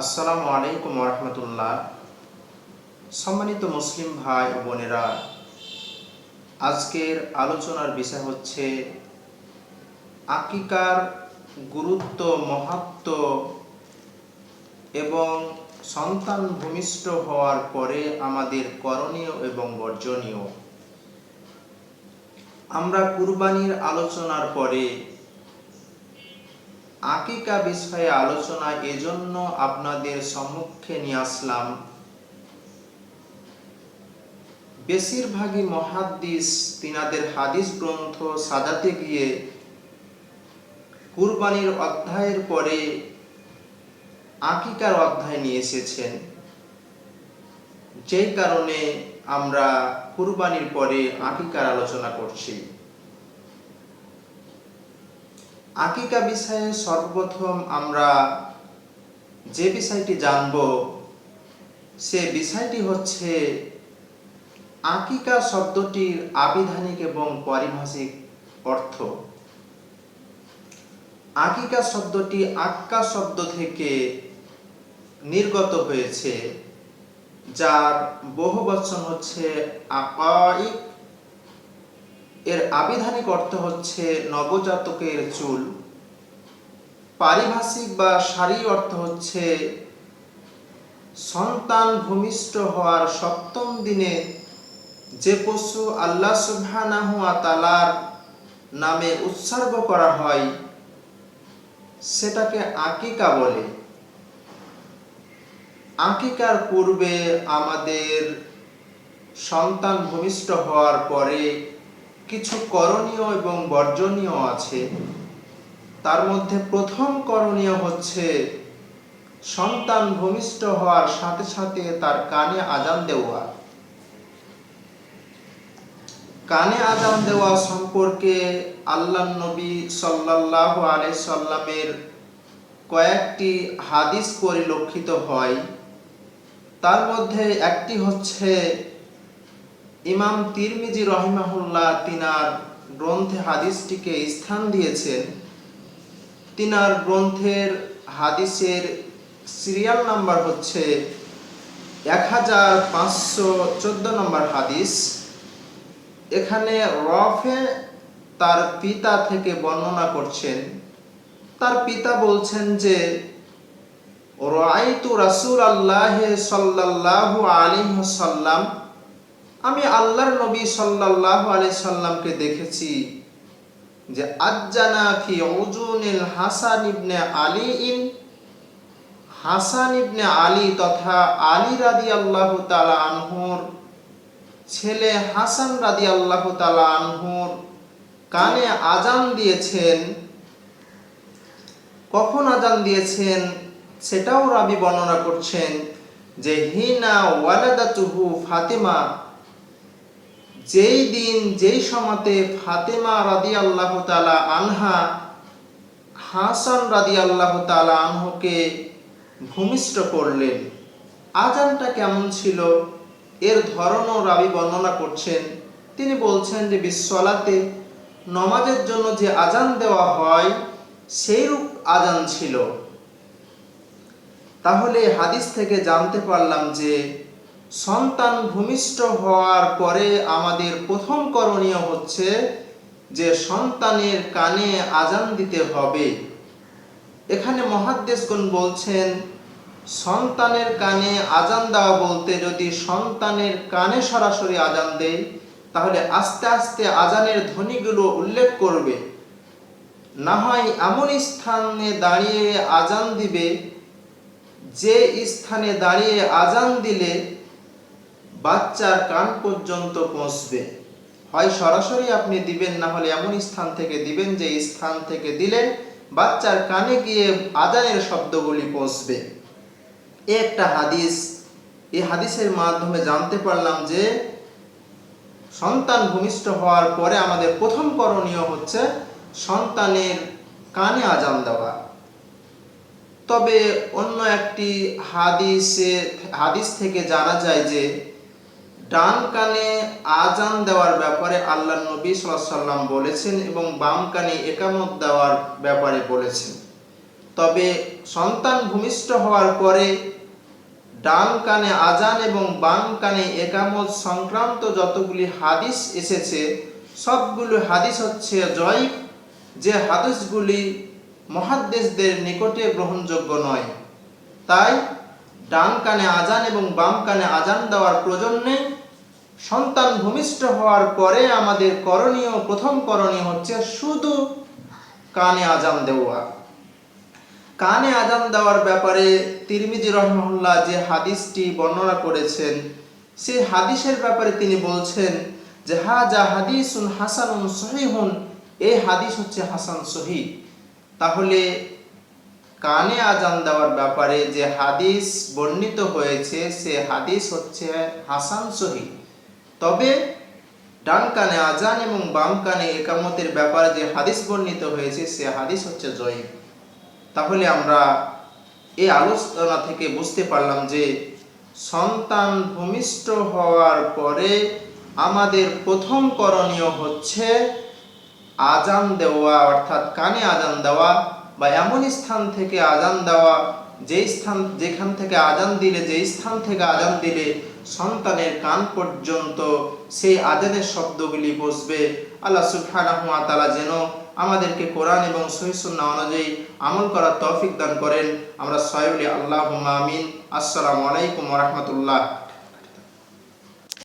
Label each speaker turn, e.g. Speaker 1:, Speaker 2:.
Speaker 1: আসসালামু আলাইকুম রহমতুল্লাহ সম্মানিত মুসলিম ভাই ও বোনেরা, আজকের আলোচনার বিষয় হচ্ছে আকিকার গুরুত্ব, মহাত্ম এবং সন্তান ভূমিষ্ঠ হওয়ার পরে আমাদের করণীয় এবং বর্জনীয়। আমরা কুরবানির আলোচনার পরে আকিকা বিষয়ে আলোচনা এজন্য আপনাদের সম্মুখে নিয়ে আসলাম। বেশিরভাগই মহাদ্দিস তিনাদের হাদিস গ্রন্থ সাজাতে গিয়ে কুরবানির অধ্যায়ের পরে আকিকার অধ্যায় নিয়ে এসেছেন। যেই কারণে আমরা কুরবানির পরে আকিকার আলোচনা করছি। আকিকা বিষয়ে সর্বপ্রথম আমরা যে বিষয়টি জানব, সে বিষয়টি হচ্ছে আকিকা শব্দটির আবিধানিক এবং পারিভাষিক অর্থ। আকিকা শব্দটি আক্কা শব্দ থেকে নির্গত হয়েছে, যার বহু বচন হচ্ছে আকাইক এর আবিধানিক অর্থ হচ্ছে নবজাতকের চুল। পারিভাষিক বা সারি অর্থ হচ্ছে সন্তান ভূমিষ্ঠ হওয়ার সপ্তম দিনে যে পশু আল্লাহ সুবহানাহু ওয়া তাআলার নামে উৎসর্গ করা হয়, সেটাকে আকিকা বলে। আকিকার পূর্বে আমাদের সন্তান ভূমিষ্ঠ হওয়ার পরে কিছু করণীয় এবং বর্জনীয় আছে। তার মধ্যে প্রথম করণীয় হচ্ছে, সন্তান ভূমিষ্ঠ হওয়ার সাথে সাথে তার কানে আজান দেওয়া। কানে আজান দেওয়া সম্পর্কে আল্লাহ নবী সাল্লাহ সাল্লামের কয়েকটি হাদিস পরিলক্ষিত হয়। তার মধ্যে একটি হচ্ছে ইমাম তিরমিজি রহিমাহুল্লাহ তিনার গ্রন্থে হাদিসটিকে স্থান দিয়েছেন। তিনার গ্রন্থের হাদিসের সিরিয়াল নাম্বার হচ্ছে এক হাজার পাঁচশো চোদ্দ নম্বর হাদিস। এখানে রফে তার পিতা থেকে বর্ণনা করছেন। তার পিতা বলছেন যে রাইতু রাসূল আল্লাহ সাল্লাল্লাহু আলিম সাল্লাম আমি আল্লাহর নবী সাল্লাল্লাহু আলাইহি সাল্লামকে দেখেছি যে আজ্জানা ফি উজুনিল হাসান ইবনে আলী ইন হাসান ইবনে আলী তথা আলী রাদিয়াল্লাহু তাআলা আনহুর ছেলে হাসান রাদিয়াল্লাহু তাআলা আনহুর কানে আজান দিয়েছেন। কখন আজান দিয়েছেন সেটাও রাবি বর্ণনা করছেন যে হিনা ওয়ালাদাতুহু ফাতেমা যেই দিন, যেই সময়তে ফাতেমা রাদি আল্লাহ তালা আনহা, হাসান রাদি আল্লাহ তালা আনহুকে ভূমিষ্ঠ করলেন। আজানটা কেমন ছিল? এর ধরনও রাবি বর্ণনা করছেন। তিনি বলছেন যে বিশ্বলাতে নমাজের জন্য যে আজান দেওয়া হয়, সেইরূপ আজান ছিল। তাহলে হাদিস থেকে জানতে পারলাম যে সন্তান ভূমিষ্ঠ হওয়ার পরে আমাদের প্রথম করণীয় হচ্ছে যে সন্তানের কানে আজান দিতে হবে। এখানে মহাদ্দেশগণ বলছেন, সন্তানের কানে আজান দেওয়া বলতে যদি সন্তানের কানে সরাসরি আজান দেয়, তাহলে আস্তে আস্তে আজানের ধ্বনিগুলো উল্লেখ করবে। না হয় এমন স্থানে দাঁড়িয়ে আজান দিবে, যে স্থানে দাঁড়িয়ে আজান দিলে বাচ্চার কান পর্যন্ত পৌঁছবে। হয় সরাসরি আপনি দিবেন, না হলে এমন স্থান থেকে দিবেন যে স্থান থেকে দিলে বাচ্চার কানে গিয়ে আজানের শব্দগুলি পৌঁছবে। এ একটা হাদিস। এই হাদিসের মাধ্যমে জানতে পারলাম যে সন্তান ভূমিষ্ঠ হওয়ার পরে আমাদের প্রথম করণীয় হচ্ছে সন্তানের কানে আজান দেওয়া। তবে অন্য একটি হাদিসে, হাদিস থেকে জানা যায় যে ডান কানে আজান দেওয়ার ব্যাপারে আল্লাহ নবী সাল্লাম বলেছেন এবং বাম কানে একামত দেওয়ার ব্যাপারে বলেছেন। তবে সন্তান ভূমিষ্ঠ হওয়ার পরে ডান কানে আজান এবং বাম কানে একামত সংক্রান্ত যতগুলি হাদিস এসেছে, সবগুলো হাদিস হচ্ছে জয় যে হাদিসগুলি মহাদ্দেশদের নিকটে গ্রহণযোগ্য নয়। তাই ডান কানে আজান এবং বাম কানে আজান দেওয়ার প্রয়োজন নেই সন্তান ভূমিষ্ঠ হওয়ার পরে আমাদের করণীয়, প্রথম করণীয় হচ্ছে শুধু কানে আজান দেওয়া। কানে আজান দেওয়ার ব্যাপারে তিরমিজি রহমহল্লা যে হাদিসটি বর্ণনা করেছেন, সেই হাদিসের ব্যাপারে তিনি বলছেন যে হা যা হাদিসুন হাসানুন সহিহুন। এই হাদিস হচ্ছে হাসান সহি। তাহলে কানে আজান দেওয়ার ব্যাপারে যে হাদিস বর্ণিত হয়েছে, সে হাদিস হচ্ছে হাসান সহি। তবে ডান কানে আজান এবং বাম কানে একামতের ব্যাপারে যে হাদিস বর্ণিত হয়েছে, সে হাদিস হচ্ছে জয়ীফ। তাহলে আমরা এই আলোচনা থেকে বুঝতে পারলাম যে সন্তান ভূমিষ্ঠ হওয়ার পরে আমাদের প্রথম করণীয় হচ্ছে আজান দেওয়া, অর্থাৎ কানে আজান দেওয়া বা এমন স্থান থেকে আজান দেওয়া, যেই স্থান, যেখান থেকে আজান দিলে, যেই স্থান থেকে আজান দিলে সন্তানের কান পর্যন্ত সেই আজানের শব্দগুলি বসবে। আল্লাহ সুবহানাহু তালা যেন আমাদেরকে কোরআন এবং সহিসুন্না অনুযায়ী আমল করার তৌফিক দান করেন। আমরা সয়ুলি আল্লাহ আমিন। আসসালামু আলাইকুম রাহমাতুল্লাহ।